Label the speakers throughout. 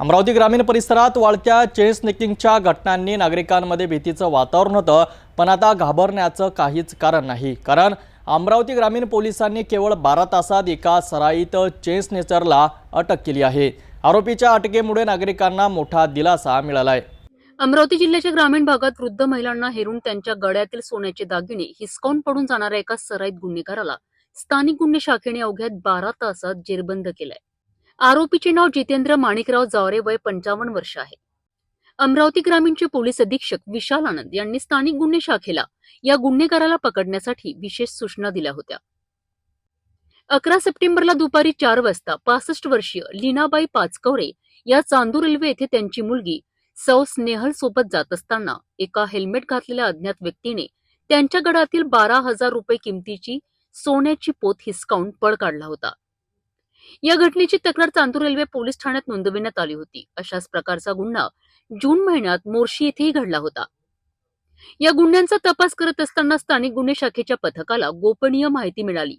Speaker 1: अमरावती ग्रामीण परिसरात वाढत्या चेन स्नेकिंगच्या घटनांनी नागरिकांमध्ये भीतीचं वातावरण होतं पण आता घाबरण्याचं काहीच कारण नाही. कारण अमरावती ग्रामीण पोलिसांनी केवळ बारा तासात एका सराईत चेन स्नेचरला अटक केली आहे. आरोपीच्या अटकेमुळे नागरिकांना मोठा दिलासा मिळाला आहे
Speaker 2: अमरावती जिल्ह्याच्या ग्रामीण भागात वृद्ध महिलांना हेरून त्यांच्या गळ्यातील सोन्याचे दागिने हिसकावून पडून जाणाऱ्या एका सराईत गुन्हेगाराला स्थानिक गुन्हे शाखेने अवघ्या बारा तासात जेरबंद केलाय. आरोपीचे नाव जितेंद्र माणिकराव जावरे वय पंचावन्न वर्ष आहे. अमरावती ग्रामीणचे पोलीस अधीक्षक विशाल आनंद यांनी स्थानिक गुन्हे शाखेला या गुन्हेगाराला पकडण्यासाठी विशेष सूचना दिल्या होत्या. अकरा सप्टेंबरला दुपारी चार वाजता पासष्ट वर्षीय लीनाबाई पाचकवरे या चांदूर रेल्वे येथे त्यांची मुलगी सौ स्नेहल सोबत जात असताना एका हेल्मेट घातलेल्या अज्ञात व्यक्तीने त्यांच्या गडातील बारा हजार रुपये किमतीची सोन्याची पोत हिसकावून पळ काढला होता. या घटनेची तक्रार चांदूर रेल्वे पोलीस ठाण्यात नोंदविण्यात आली होती. अशाच प्रकारचा गुन्हा जून महिन्यात मोर्शी येथेही घडला होता. या गुन्ह्यांचा तपास करत असताना स्थानिक गुन्हे शाखेच्या पथकाला गोपनीय माहिती मिळाली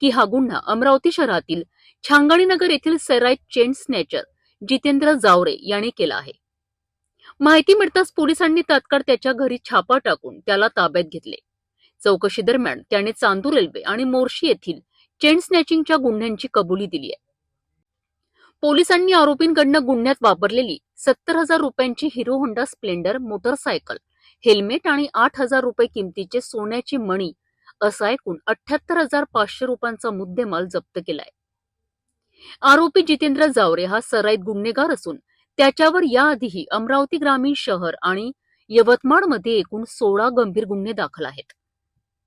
Speaker 2: की हा गुन्हा अमरावती शहरातील छांगाणीनगर येथील सराईट चेन स्नॅचर जितेंद्र जावरे याने केला आहे. माहिती मिळताच पोलिसांनी तात्काळ त्याच्या घरी छापा टाकून त्याला ताब्यात घेतले. चौकशी दरम्यान त्याने चांदूर रेल्वे आणि मोर्शी येथील चेन स्नॅचिंगच्या गुन्ह्यांची कबुली दिली आहे. पोलिसांनी आरोपींकडनं गुन्ह्यात वापरलेली सत्तर हजार रुपयांची Hero Honda Splendor motorcycle helmet आणि आठ हजार रुपये किमतीचे सोन्याची मणी असा एकूण अठ्याहत्तर हजार पाचशे रुपयांचा मुद्देमाल जप्त केलाय. आरोपी जितेंद्र जावरे हा सराईत गुन्हेगार असून त्याच्यावर याआधीही अमरावती ग्रामीण शहर आणि यवतमाळमध्ये एकूण सोळा गंभीर गुन्हे दाखल आहेत.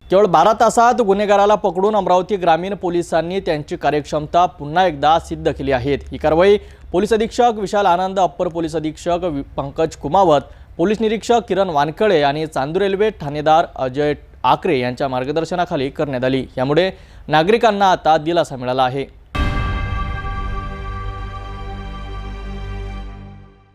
Speaker 1: केवळ बारा तासात गुन्हेगाराला पकडून अमरावती ग्रामीण पोलिसांनी त्यांची कार्यक्षमता पुन्हा एकदा सिद्ध केली आहे. ही कारवाई पोलीस अधीक्षक विशाल आनंद अप्पर पोलीस अधीक्षक वि- पंकज कुमावत पोलीस निरीक्षक किरण वानखळे आणि चांदूर रेल्वे ठाणेदार अजय आकरे यांच्या मार्गदर्शनाखाली करण्यात आली. यामुळे नागरिकांना आता दिलासा मिळाला आहे.